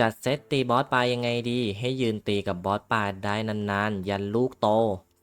จัดเซตตีบอสปลายังไงดี ให้ยืนตีกับบอสปลาได้นานๆ ยันลูกโต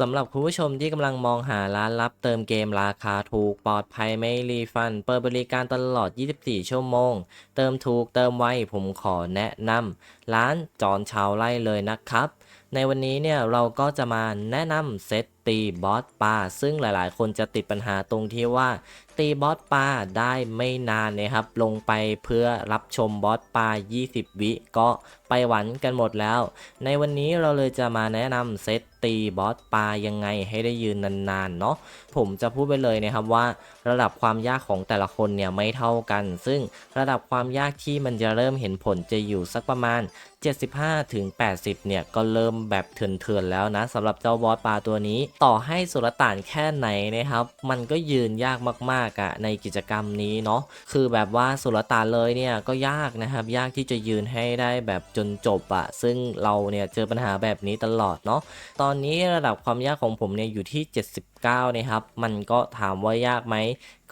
สำหรับคุณผู้ชมที่กำลังมองหาร้านรับเติมเกมราคาถูกปลอดภัยไม่รีฟัน เปิดบริการตลอด 24 ชั่วโมง เติมถูกเติมไวผมขอแนะนำร้านจอนชาวไร่เลยนะครับ ในวันนี้เนี่ยเราก็จะมาแนะนำเซตตีบอสปลาซึ่งหลายๆ คนจะติดปัญหาตรงที่ว่า ตีบอสปลาได้ไม่นานนะครับ ลงไปเพื่อรับชมบอสปลา 20 วิก็ไปหวันกันหมดแล้ว ในวันนี้เราเลยจะมาแนะนำเซต ตีบอสปลายังไงให้ได้ยืนนานๆเนาะผมจะพูดไปเลยนะครับว่าระดับความยากของแต่ละคนเนี่ยไม่เท่ากัน ซึ่งระดับความยากที่มันจะเริ่มเห็นผลจะอยู่สักประมาณ 75ถึง80 เนี่ยก็เริ่มแบบเถื่อนๆแล้วนะสำหรับเจ้าบอสปลาตัวนี้ ต่อให้สุลต่านแค่ไหนนะครับ มันก็ยืนยากมากๆอะในกิจกรรมนี้เนาะคือแบบว่าสุลต่านเลยเนี่ยก็ยากนะครับ ยากที่จะยืนให้ได้แบบจนจบอะซึ่งเราเนี่ยเจอปัญหาแบบนี้ตลอดเนาะตอนอนนี้ระดับความยากของผมเนี่ยอยู่ที่ 79 นะครับ มันก็ถามว่ายากไหม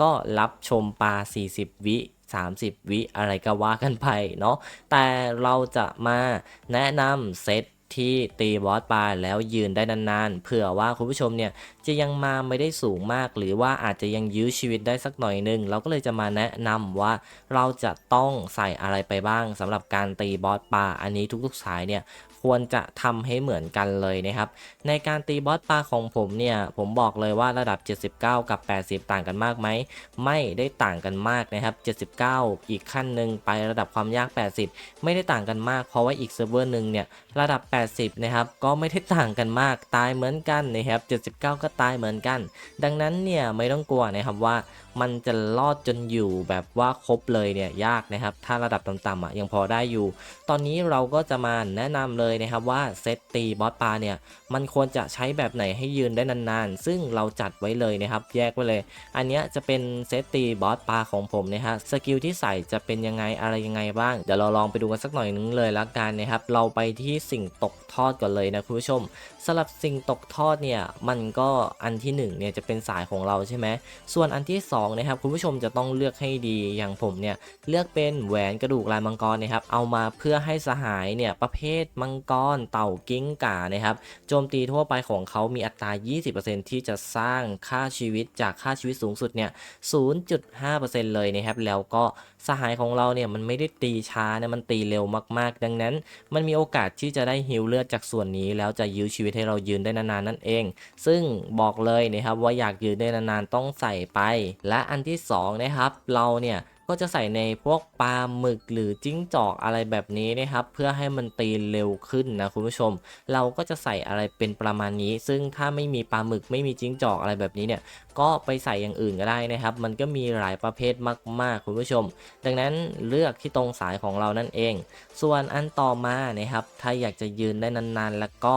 ก็รับชมปลา 40 วิ30 วิอะไรก็ว่ากันไปเนาะ แต่เราจะมาแนะนำเซตที่ตีบอสปลาแล้วยืนได้นานๆ เผื่อว่าคุณผู้ชมเนี่ยจะยังมาไม่ได้สูงมาก หรือว่าอาจจะยังยื้อชีวิตได้สักหน่อยนึง เราก็เลยจะมาแนะนำว่าเราจะต้องใส่อะไรไปบ้างสำหรับการตีบอสปลาอันนี้ทุกๆสายเนี่ย ควรจะทำให้เหมือนกันเลยนะครับ ในการตีบอสปลาของผมเนี่ยผมบอกเลยว่าระดับ 79 กับ 80 ต่างกันมากไหม ไม่ได้ต่างกันมากนะครับ 79 อีกขั้นหนึ่งไประดับความยาก 80 ไม่ได้ต่างกันมาก เพราะว่าอีกเซิร์ฟเวอร์หนึ่งเนี่ยระดับ 80 นะครับก็ไม่ได้ต่างกันมากตายเหมือนกันนะครับ 79 ก็ตายเหมือนกัน ดังนั้นเนี่ยไม่ต้องกลัวนะครับว่า มันจะรอดจนอยู่แบบว่าครบเลยเนี่ยยากนะครับ ถ้าระดับต่ำๆอะยังพอได้อยู่ ตอนนี้เราก็จะมาแนะนำเลยนะครับว่าเซตตีบอสปลาเนี่ยมันควรจะใช้แบบไหนให้ยืนได้นานๆ ซึ่งเราจัดไว้เลยนะครับ แยกไว้เลย อันนี้จะเป็นเซตตีบอสปลาของผมนะฮะสกิลที่ใส่จะเป็นยังไงอะไรยังไงบ้างเดี๋ยวเราลองไปดูกันสักหน่อยนึงเลยละกันนะครับ เราไปที่สิ่งตกทอดก่อนเลยนะคุณผู้ชมสำหรับสิ่งตกทอดเนี่ยมันก็อันที่หนึ่งเนี่ยจะเป็นสายของเราใช่ไหมส่วนอันที่ส2นะครับคุณผู้ชมจะต้องเลือกให้ดีอย่างผมเนี่ยเลือกเป็นแหวนกระดูกลายมังกรนะครับเอามาเพื่อให้สหายเนี่ยประเภทมังกรเต่ากิ้งก่านะครับโจมตีทั่วไปของเขามีอัตรา 20%ที่จะสร้างค่าชีวิตจากค่าชีวิตสูงสุดเนี่ย0.5%เลยนะครับแล้วก็ สหายของเราเนี่ยมันไม่ได้ตีช้านะมันตีเร็วมากๆ ดังนั้น มันมีโอกาสที่จะได้ฮิลเลือดจากส่วนนี้ แล้วจะยื้อชีวิตให้เรายืนได้นานๆนั่นเอง ซึ่งบอกเลยนะครับว่าอยากยืนได้นานๆต้องใส่ไป และอันที่สองนะครับเราเนี่ยก็จะใส่ในพวกปลาหมึกหรือจิ้งจอกอะไรแบบนี้นะครับ เพื่อให้มันตีเร็วขึ้นนะคุณผู้ชม เราก็จะใส่อะไรเป็นประมาณนี้ ซึ่งถ้าไม่มีปลาหมึกไม่มีจิ้งจอกอะไรแบบนี้เนี่ย ก็ไปใส่อย่างอื่นก็ได้นะครับ มันก็มีหลายประเภทมาก ๆ คุณผู้ชม ดังนั้นเลือกที่ตรงสายของเรานั่นเอง ส่วนอันต่อมานะครับ ถ้าอยากจะยืนได้นานๆ แล้วก็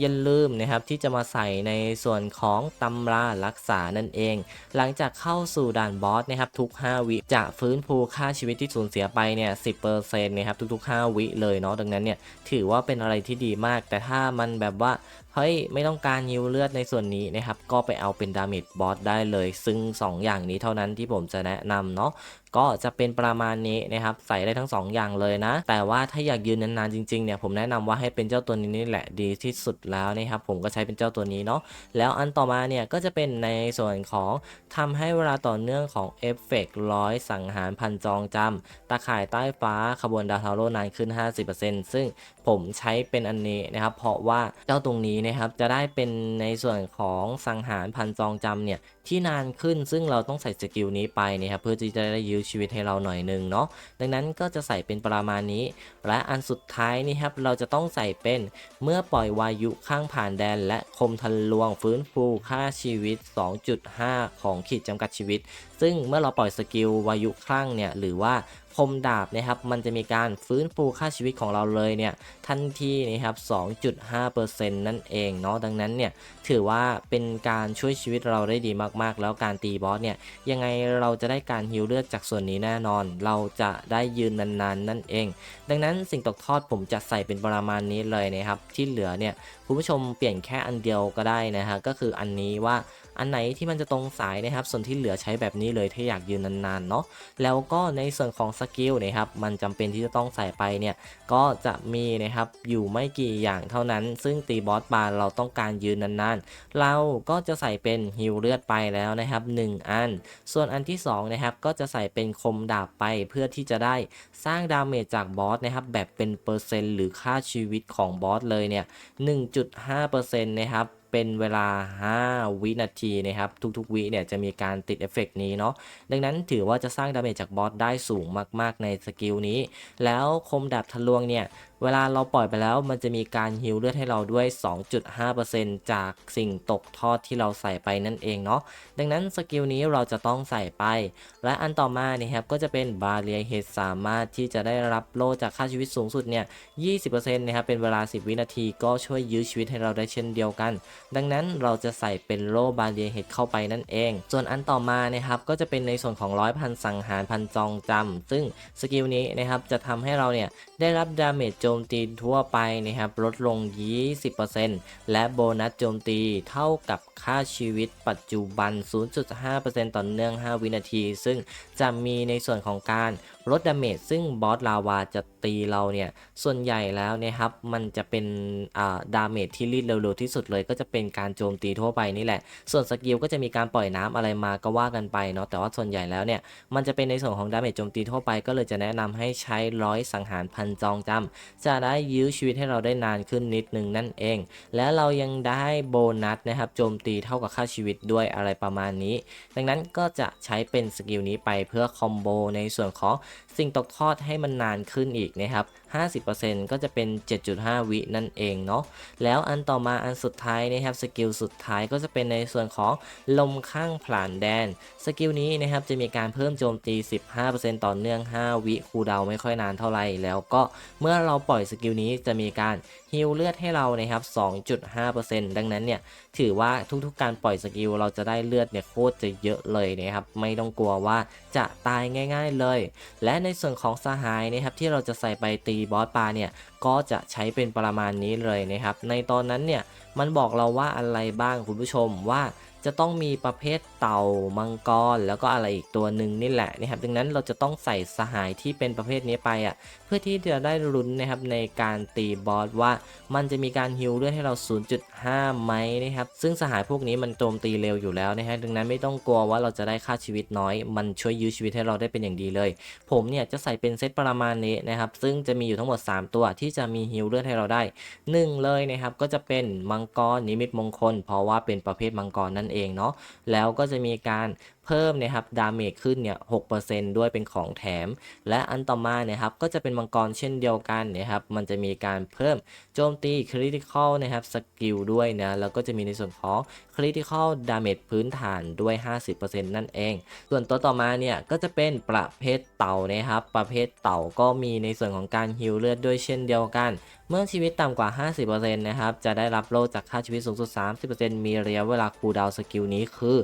อย่าลืมนะครับที่จะมาใส่ในส่วนของตำรารักษานั่นเอง หลังจากเข้าสู่ด่านบอสนะครับทุก 5 วิจะฟื้นฟูค่าชีวิตที่สูญเสียไปเนี่ย10%นะครับทุกๆ 5 วิเลยเนาะดังนั้นเนี่ยถือว่าเป็นอะไรที่ดีมาก แต่ถ้ามันแบบว่า เฮ้ยไม่ต้องการยิวเลือดในส่วนนี้นะครับก็ไปเอาเป็นดาเมจบอสได้เลย ซึ่ง 2 อย่างนี้เท่านั้นที่ผมจะแนะนำเนาะก็จะเป็นประมาณนี้นะครับใส่ได้ทั้ง 2 อย่างเลยนะ แต่ว่าถ้าอยากยืนนานๆจริงๆเนี่ยผมแนะนำว่าให้เป็นเจ้าตัวนี้นี่แหละดีที่สุดแล้วนะครับผมก็ใช้เป็นเจ้าตัวนี้เนาะแล้วอันต่อมาเนี่ยก็จะเป็นในส่วนของทำให้เวลาต่อเนื่องของเอฟเฟกต์ร้อยสังหารพันจองจำตาข่ายใต้ฟ้าขบวนดาวทาโร่นานขึ้น 50%ซึ่งผมใช้เป็นอันนี้นะครับ เพราะว่าเจ้าตรงนี้นะครับจะได้เป็นในส่วนของสังหารพันจองจำเนี่ยที่นานขึ้นซึ่งเราต้องใส่สกิลนี้ไปนะครับเพื่อที่จะได้ยือชีวิตให้เราหน่อยหนึงเนาะดังนั้นก็จะใส่เป็นประมาณนี้ และอันสุดท้ายนี่ครับเราจะต้องใส่เป็นเมื่อปล่อยวายุข้างผ่านแดน และคมทะลวงฟื้นฟูค่าชีวิต 2.5 ของขีดจำกัดชีวิต ซึ่งเมื่อเราปล่อยสกิลวายุคลั่งเนี่ยหรือว่า คมดาบนะครับมันจะมีการฟื้นฟูค่าชีวิตของเราเลยเนี่ยทันทีนะครับ 2.5%นั่นเองเนาะดังนั้นเนี่ยถือว่าเป็นการช่วยชีวิตเราได้ดีมากๆ แล้วการตีบอสเนี่ยยังไงเราจะได้การฮิวเลือดจากส่วนนี้แน่นอน เราจะได้ยืนนานๆนั่นเอง ดังนั้นสิ่งตกทอดผมจะใส่เป็นประมาณนี้เลยนะครับที่เหลือเนี่ยคุณผู้ชมเปลี่ยนแค่อันเดียวก็ได้นะฮะก็คืออันนี้ว่า อันไหนที่มันจะตรงสายนะครับ ส่วนที่เหลือใช้แบบนี้เลยถ้าอยากยืนนานๆเนาะแล้วก็ในส่วนของสกิลนะครับมันจำเป็นที่จะต้องใส่ไปเนี่ยก็จะมีนะครับอยู่ไม่กี่อย่างเท่านั้น ซึ่งตีบอสบาร์เราต้องการยืนนานๆ เราก็จะใส่เป็นฮิวเลือดไปแล้วนะครับ 1 อัน ส่วนอันที่2นะครับก็จะใส่เป็นคมดาบไปเพื่อที่จะได้สร้างดาเมจจากบอสนะครับแบบเป็นเปอร์เซ็นต์หรือค่าชีวิตของบอสเลยเนี่ย1.5%นะครับ เป็นเวลา 5 วินาทีนะครับ ทุกๆวิเนี่ยจะมีการติดเอฟเฟกต์นี้เนาะดังนั้นถือว่าจะสร้างดาเมจจากบอสได้สูงมากๆในสกิลนี้ แล้วคมดาบทะลวงเนี่ย เวลาเราปล่อยไปแล้วมันจะมีการฮิลเลือดให้เราด้วย 2.5%จากสิ่งตกทอดที่เราใส่ไปนั่นเองเนาะ ดังนั้นสกิลนี้เราจะต้องใส่ไป และอันต่อมาเนี่ยครับก็จะเป็นบาเรียเฮดสามารถที่จะได้รับโลจากค่าชีวิตสูงสุดเนี่ย 20%นะครับเป็นเวลา 10 วินาทีก็ช่วยยื้อชีวิตให้เราได้เช่นเดียวกัน ดังนั้นเราจะใส่เป็นโลบาเรียเฮดเข้าไปนั่นเอง ส่วนอันต่อมานะครับก็จะเป็นในส่วนของร้อยพันสังหารพันจองจำซึ่งสกิลนี้นะครับจะทำให้เราเนี่ยได้รับดาเมจโจมตีทั่วไปนะครับลดลง 20%และโบนัสโจมตีเท่ากับค่าชีวิตปัจจุบัน 0.5%ต่อเนื่อง 5 วินาที ซึ่งจะมีในส่วนของการ ลดดาเมจซึ่งบอสลาวาจะตีเราเนี่ย ส่วนใหญ่แล้วนะครับ มันจะเป็นดาเมจที่รีดเร็วๆที่สุดเลยก็จะเป็นการโจมตีทั่วไปนี่แหละ ส่วนสกิลก็จะมีการปล่อยน้ำอะไรมาก็ว่ากันไปเนาะ แต่ว่าส่วนใหญ่แล้วเนี่ย มันจะเป็นในส่วนของดาเมจโจมตีทั่วไป ก็เลยจะแนะนำให้ใช้ร้อยสังหารพันจองจำจะได้ยื้อชีวิตให้เราได้นานขึ้นนิดนึงนั่นเอง และเรายังได้โบนัสนะครับ โจมตีเท่ากับค่าชีวิตด้วยอะไรประมาณนี้ ดังนั้นก็จะใช้เป็นสกิลนี้ไปเพื่อคอมโบในส่วนของสิ่งตกทอดให้มันนานขึ้นอีกนะครับ 50%ก็จะเป็น 7.5 วินั่นเองเนาะ แล้วอันต่อมาอันสุดท้ายนะครับ สกิลสุดท้ายก็จะเป็นในส่วนของลมข้างผ่านแดน สกิลนี้นะครับจะมีการเพิ่มโจมตี 15%ต่อเนื่อง 5 วิคูดาวไม่ค่อยนานเท่าไหร่ แล้วก็เมื่อเราปล่อยสกิลนี้จะมีการฮิลเลือดให้เรานะครับ 2.5%ดังนั้นเนี่ยถือว่าทุกๆการปล่อยสกิลเราจะได้เลือดเนี่ยโคตรจะเยอะเลยนะครับ ไม่ต้องกลัวว่าจะตายง่าย ๆเลย และในส่วนของสหายนะครับที่เราจะใส่ไปตีบอสปลาเนี่ยก็จะใช้เป็นประมาณนี้เลยนะครับ ในตอนนั้นเนี่ยมันบอกเราว่าอะไรบ้างคุณผู้ชมว่า จะต้องมีประเภทเต่ามังกร แล้วก็อะไรอีกตัวหนึ่งนี่แหละนะครับดังนั้นเราจะต้องใส่สหายที่เป็นประเภทนี้ไปอะเพื่อที่จะได้ลุ้นนะครับในการตีบอสว่า มันจะมีการฮิลเลือดให้เรา 0.5 ไหมนะครับซึ่งสหายพวกนี้มันโจมตีเร็วอยู่แล้วนะฮะดังนั้นไม่ต้องกลัวว่าเราจะได้ค่าชีวิตน้อย มันช่วยยื้อชีวิตให้เราได้เป็นอย่างดีเลย ผมเนี่ยจะใส่เป็นเซตประมาณนี้นะครับซึ่งจะมีอยู่ทั้งหมด 3 ตัวที่จะมีฮิลเลือดให้เราได้ 1 เลยนะครับก็จะเป็นมังกรนิมิตมงคล เพราะว่าเป็นประเภทมังกรนั่นเองเนาะแล้วก็จะมีการ เพิ่มนะครับดาเมจขึ้นเนี่ย6%ด้วยเป็นของแถม และอันต่อมาเนี่ยครับก็จะเป็นมังกรเช่นเดียวกันนะครับมันจะมีการเพิ่มโจมตีคริติคอลนะครับสกิลด้วยนะแล้วก็จะมีในส่วนของคริติคอลดาเมจพื้นฐานด้วย 50%นั่นเอง ส่วนตัวต่อมาเนี่ยก็จะเป็นประเภทเต่านะครับ ประเภทเต่าก็มีในส่วนของการฮิลเลือดด้วยเช่นเดียวกัน เมื่อชีวิตต่ำกว่า 50%นะครับจะได้รับโล่จากค่าชีวิตสูงสุด 30%มีระยะเวลาคูลดาวสกิลนี้คือ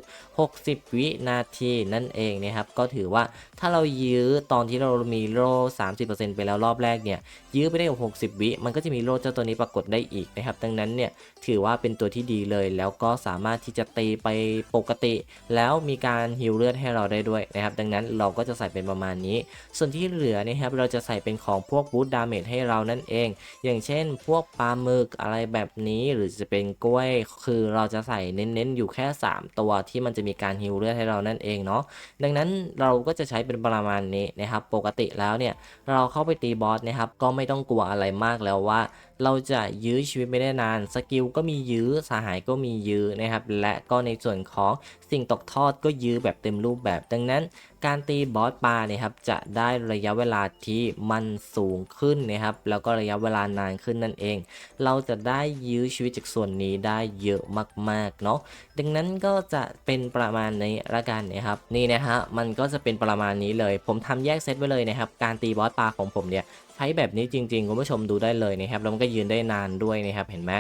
60 วินาทีนั่นเองนะครับก็ถือว่าถ้าเรายื้อตอนที่เรามีโล่30%ไปแล้วรอบแรกเนี่ยยื้อไปได้60 วิมันก็จะมีโล่เจ้าตัวนี้ปรากฏได้อีกนะครับดังนั้นเนี่ยถือว่าเป็นตัวที่ดีเลยแล้วก็สามารถที่จะตีไปปกติ แล้วมีการฮิลเลือดให้เราได้ด้วยนะครับดังนั้นเราก็จะใส่เป็นประมาณนี้ ส่วนที่เหลือนะครับเราจะใส่เป็นของพวกบูตดาเมจให้เรานั่นเอง อย่างเช่น พวกปลาหมึกอะไรแบบนี้หรือจะเป็นกล้วย คือเราจะใส่เน้นๆอยู่แค่ 3 ตัวที่มันจะมีการฮิลเลือดให้เรานั่นเองเนาะดังนั้นเราก็จะใช้เป็นประมาณนี้นะครับปกติแล้วเนี่ยเราเข้าไปตีบอสนะครับก็ไม่ต้องกลัวอะไรมากแล้วว่า เราจะยื้อชีวิตไม่ได้นานสกิลก็มียื้อสหายก็มียื้อนะครับและก็ในส่วนของสิ่งตกทอดก็ยื้อแบบเต็มรูปแบบดังนั้น การตีบอสปลาเนี่ยครับจะได้ระยะเวลาที่มันสูงขึ้นนะครับแล้วก็ระยะเวลานานขึ้นนั่นเอง เราจะได้ยื้อชีวิตจากส่วนนี้ได้เยอะมากๆเนาะดังนั้นก็จะเป็นประมาณนี้ละกันนะครับนี่นะฮะมันก็จะเป็นประมาณนี้เลย ผมทำแยกเซตไว้เลยนะครับการตีบอสปลาของผมเนี่ย ใช้แบบนี้จริงๆคุณผู้ชมดูได้เลยนะครับแล้วมันก็ยืนได้นานด้วยนะครับเห็นไหม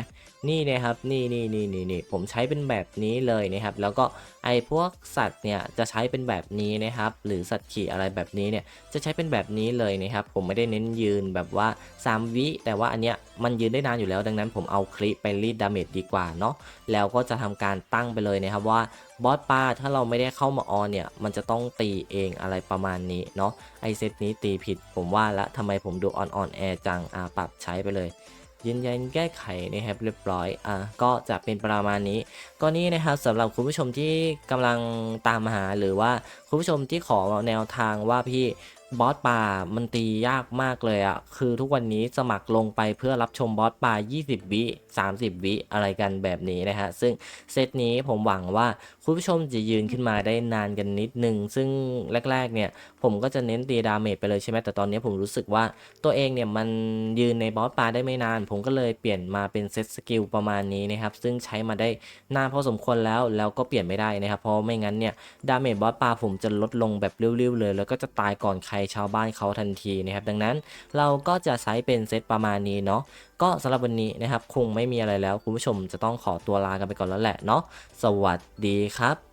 นี่นะครับนี่นี่นี่นี่นี่ผมใช้เป็นแบบนี้เลยนะครับแล้วก็ไอ้พวกสัตว์เนี่ยจะใช้เป็นแบบนี้นะครับหรือสัตว์ขี่อะไรแบบนี้เนี่ยจะใช้เป็นแบบนี้เลยนะครับผมไม่ได้เน้นยืนแบบว่า 3 วิแต่ว่าอันเนี้ยมันยืนได้นานอยู่แล้วดังนั้นผมเอาคลิปไปรีดดาเมจดีกว่าเนาะแล้วก็จะทำการตั้งไปเลยนะครับว่าบอสปลาถ้าเราไม่ได้เข้ามาออนเนี่ย มันจะต้องตีเองอะไรประมาณนี้เนาะไอเซตนี้ตีผิดผมว่าละทำไมผมดูออนออนแอร์จังอ่าปรับใช้ไปเลยยืนยันแก้ไขนะครับเรียบร้อยอะก็จะเป็นประมาณนี้ก็นี่นะครับสำหรับคุณผู้ชมที่กำลังตามหาหรือว่าคุณผู้ชมที่ขอแนวทางว่าพี่ บอสป่ามันตียากมากเลยอะ่ะคือทุกวันนี้สมัครลงไปเพื่อรับชมบอสป่า 20 วิ 30 วิอะไรกันแบบนี้นะฮะ ซึ่งเซตนี้ผมหวังว่าคุณผู้ชมจะยืนขึ้นมาได้นานกันนิดนึง ซึ่งแรกๆเนี่ยผมก็จะเน้นตีดาเมจไปเลยใช่ไหมแต่ตอนนี้ผมรู้สึกว่าตัวเองเนี่ยมันยืนในบอสป่าได้ไม่นาน ผมก็เลยเปลี่ยนมาเป็นเซตสกิลประมาณนี้นะครับ ซึ่งใช้มาได้นานพอสมควรแล้วแล้วก็เปลี่ยนไม่ได้นะครับ เพราะไม่งั้นเนี่ยดาเมจบอสป่าผมจะลดลงแบบเร็วๆเลย แล้วก็จะตายก่อนใครชาวบ้านเขาทันทีนะครับดังนั้นเราก็จะใช้เป็นเซตประมาณนี้เนาะก็สำหรับวันนี้นะครับคงไม่มีอะไรแล้วคุณผู้ชมจะต้องขอตัวลากันไปก่อนแล้วแหละเนาะสวัสดีครับ